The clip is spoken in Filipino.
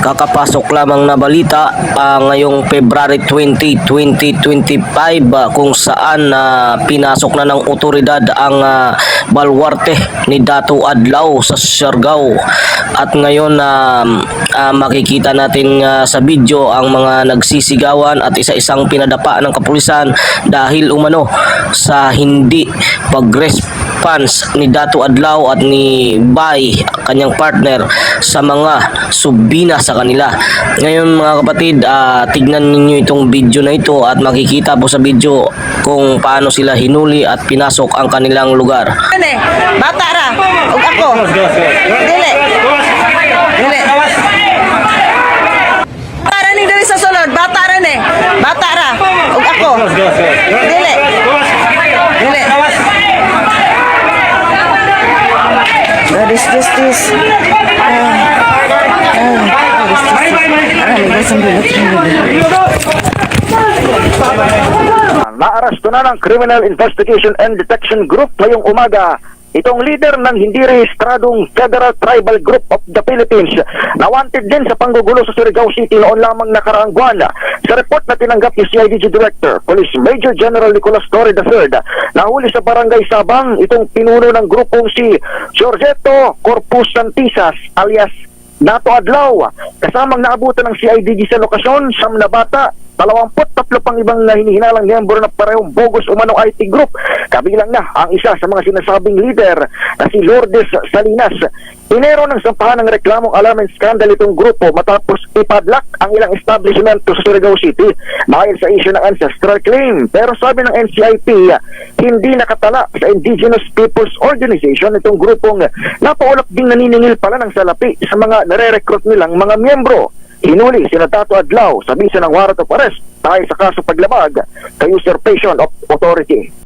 kakapasok lamang na balita ah, ngayong February 20, 2025 ah, kung saan na pinasok na ng otoridad ang ah, balwarte ni Dato Adlaw sa Siargao. At ngayon na makikita natin ah, sa video ang mga nagsisigawan at isa-isang pinadapa ng kapulisan dahil umano sa hindi pag-response ni Dato Adlaw at ni Bay kanyang partner sa mga subina sa kanila. Ngayon mga kapatid, ah, tignan ninyo itong video na ito at makikita po sa video kung paano sila hinuli at pinasok ang kanilang lugar. Bata ra. Ako. Dili. Para ning dili sa sulod. Bata ra ni. Bata ra. Ug ako. Dili. Dili. God justice. Ah. Ah. Ah, na ng Criminal Investigation and Detection Group ngayong umaga itong leader ng hindi rehistradong Federal Tribal Group of the Philippines na wanted din sa panggugulo sa Surigao City noon lamang nakaraang buwan. Sa report na tinanggap ni CIDG Director, Police Major General Nicolas Torre III, nahuli sa Barangay Sabang itong pinuno ng grupong si Giorgetto Corpus Santisas alias Dato Adlaw, kasamang naabutan ng CIDG sa lokasyon, siyam na bata, 23 pang ibang na hinihinalang miyembro na parehong bogus umano IT group. Kabilang na ang isa sa mga sinasabing leader na si Lourdes Salinas. Inero ng sampahan ng reklamong alarm and scandal itong grupo matapos ipadlock ang ilang establishment sa Surigao City dahil sa issue ng ancestral claim. Pero sabi ng NCIP, hindi nakatala sa Indigenous Peoples Organization itong grupong napaulap ding naniningil pala ng salapi sa mga nare-recruit nilang mga miyembro. Hinuli si Tato Adlaw sa bisa ng warrant of arrest dahil sa kaso paglabag kay usurpation of authority.